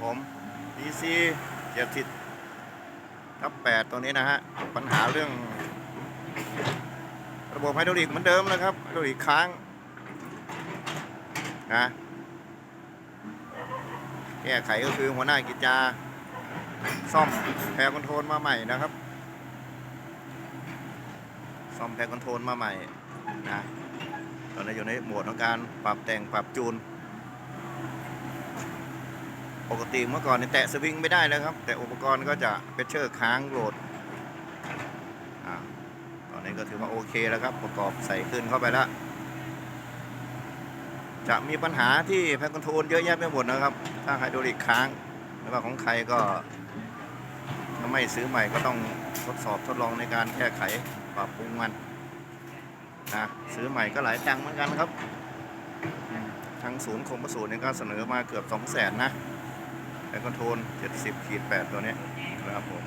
ผม DC เจ็ดสิบทับแปดตัวนี้นะฮะ ปัญหาเรื่อง ระบบไฮดรอลิกเหมือนเดิมนะครับไฮดรอลิกค้างนะแก้ไขก็คือหัวหน้ากิจจาซ่อมแพรคอนโทรลมาใหม่นะครับ ซ่อมแพรคอนโทรลมาใหม่นะตอนนี้อยู่ในโหมดของการปรับแต่งปรับจูน ปกติเมื่อก่อนเนี่ยแตะสวิงไม่ได้แล้วครับ แต่อุปกรณ์ก็จะเพชเชอร์ค้างโหลดอ่าตอนนี้ก็ถือว่าโอเคแล้วครับ ประกอบใส่ขึ้นเข้าไปแล้วจะมีปัญหาที่แพคคอนโทรลเยอะแยะไปหมดนะครับ ถ้าไฮดรอลิกค้างไม่ว่าของใครก็ถ้าไม่ซื้อใหม่ก็ต้องทดสอบทดลองในการแก้ไขปรับปรุงมันนะซื้อใหม่ก็หลายตังค์เหมือนกันครับทางศูนย์คมประสูนย์เนี่ยก็เสนอมาเกือบ2 0 0 0 0นนะ แอร์คอนโทรล70ขีด8ตัวนี้นะครับผม